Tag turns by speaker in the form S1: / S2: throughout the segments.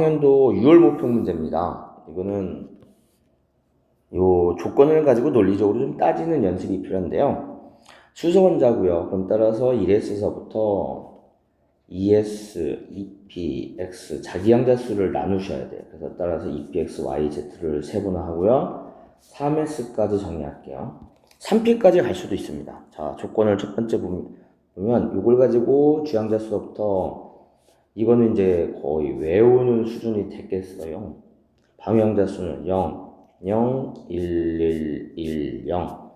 S1: 학년도 6월 목표 문제입니다. 이거는 요 조건을 가지고 논리적으로 좀 따지는 연습이 필요한데요. 수소 원자고요. 그럼 따라서 1S에서부터 ES, EP, X 자기양자 수를 나누셔야 돼요. 그래서 따라서 EPX, YZ를 세분화 하고요. 3S까지 정리할게요. 3P까지 갈 수도 있습니다. 자, 조건을 첫 번째 보면, 이걸 가지고 주양자 수부터 이거는 이제 거의 외우는 수준이 됐겠어요. 방향자 수는 0, 0, 1, 1, 1, 0.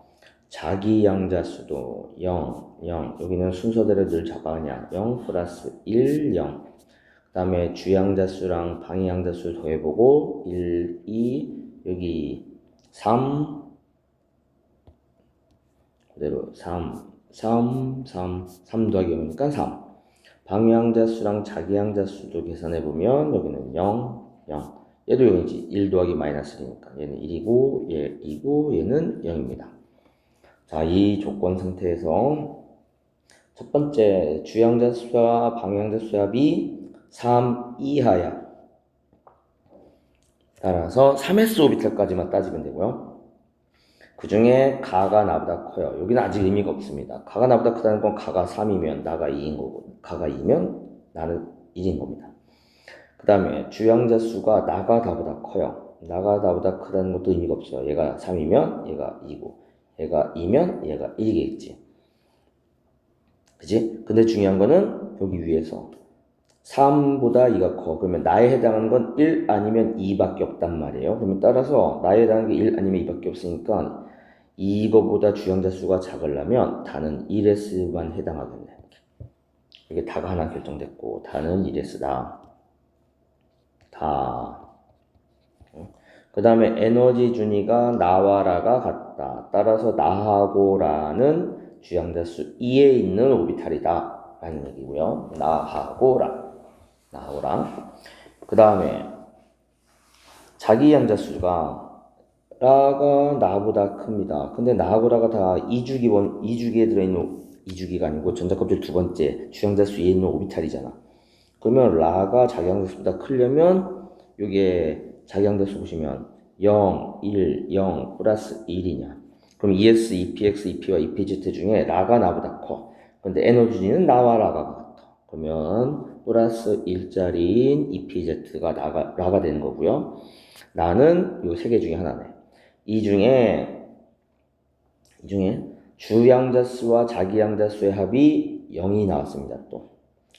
S1: 자기 양자 수도 0, 0. 여기는 순서대로 늘 잡아가냐. 0 플러스 1, 0. 그 다음에 주양자 수랑 방향자 수 더해보고 1, 2, 여기 3, 그대로 3, 3, 3, 3 더하기 0이니까 3. 방향자 수랑 자기양자 수도 계산해 보면 여기는 0, 0. 얘도 0이지. 1 더하기 마이너스 1이니까 얘는 1이고 얘 2고 얘는 0입니다. 자, 이 조건 상태에서 첫 번째 주양자 수와 방향자 수합이 3 이하야. 따라서 3s 오비탈까지만 따지면 되고요. 그 중에 가가 나보다 커요. 여기는 아직 의미가 없습니다. 가가 나보다 크다는 건 가가 3이면 나가 2인 거고, 가가 2면 나는 1인 겁니다. 그 다음에 주양자 수가 나가 나보다 커요. 나가 나보다 크다는 것도 의미가 없어요. 얘가 3이면 얘가 2고, 얘가 2면 얘가 1이겠지. 그지? 근데 중요한 거는 여기 위에서 3보다 2가 커. 그러면 나에 해당하는 건 1 아니면 2밖에 없단 말이에요. 그러면 따라서 나에 해당하는 게 1 아니면 2밖에 없으니까 이거보다 주양자 수가 작으려면 다는 1S만 해당하겠네. 이게 다가 하나 결정됐고 다는 1S다. 다. 그 다음에 에너지 준위가 나와 라가 같다. 따라서 나하고 라는 주양자 수 2에 있는 오비탈이다. 라는 얘기고요. 나하고 라. 나하고라. 그 다음에 자기 양자 수가 라가 나보다 큽니다. 근데 나하고라가 다 이주기 원, 이주기에 들어있는 이주기가 아니고 전자껍질 두 번째 주양자 수에 있는 오비탈이잖아. 그러면 라가 자기 양자 수보다 크려면 요게 자기 양자 수 보시면 0, 1, 0 플러스 1이냐. 그럼 ES, EPX, EP와 EPZ 중에 라가 나보다 커. 근데 에너지는 나와 라가 같아. 그러면 플러스 1짜리인 EPZ가 나가, 라가 되는 거고요. 나는 요 세 개 중에 하나네. 이 중에 이 중에 주양자 수와 자기양자 수의 합이 0이 나왔습니다. 또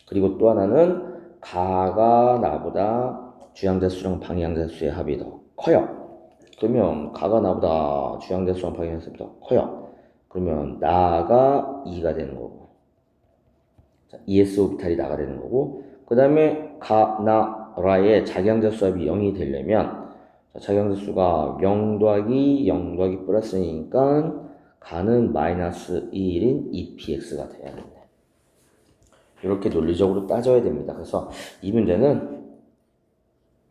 S1: 그리고 또 하나는 가가 나보다 주양자 수랑 방향자 수의 합이 더 커요. 그러면 가가 나보다 주양자 수랑 방향자 더 커요. 그러면 나가 2가 되는 거고 자, ES 오비탈이 나가 되는 거고 그 다음에 가, 나, 라의 자기양자 수합이 0이 되려면 자, 자기양자 수가 0 더하기 0 더하기 플러스니까 가는 마이너스 1인 EPX가 돼야 되네. 이렇게 논리적으로 따져야 됩니다. 그래서 이 문제는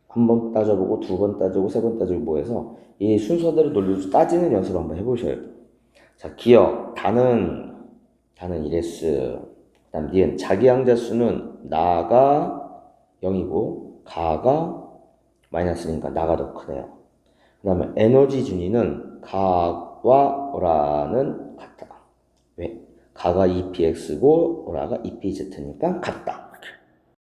S1: 한 번 따져보고 두 번 따져보고 세 번 따져보고 뭐 해서 이 순서대로 논리로 따지는 연습을 한번 해보셔요. 자, 기억 다는 다는 1S 그 다음 니은 자기 양자 수는 나가 0이고 가가 마이너스니까 나가 더 크네요. 그 다음에 에너지 준위는 가와 오라는 같다. 왜? 가가 EPX고 오라가 EPZ니까 같다.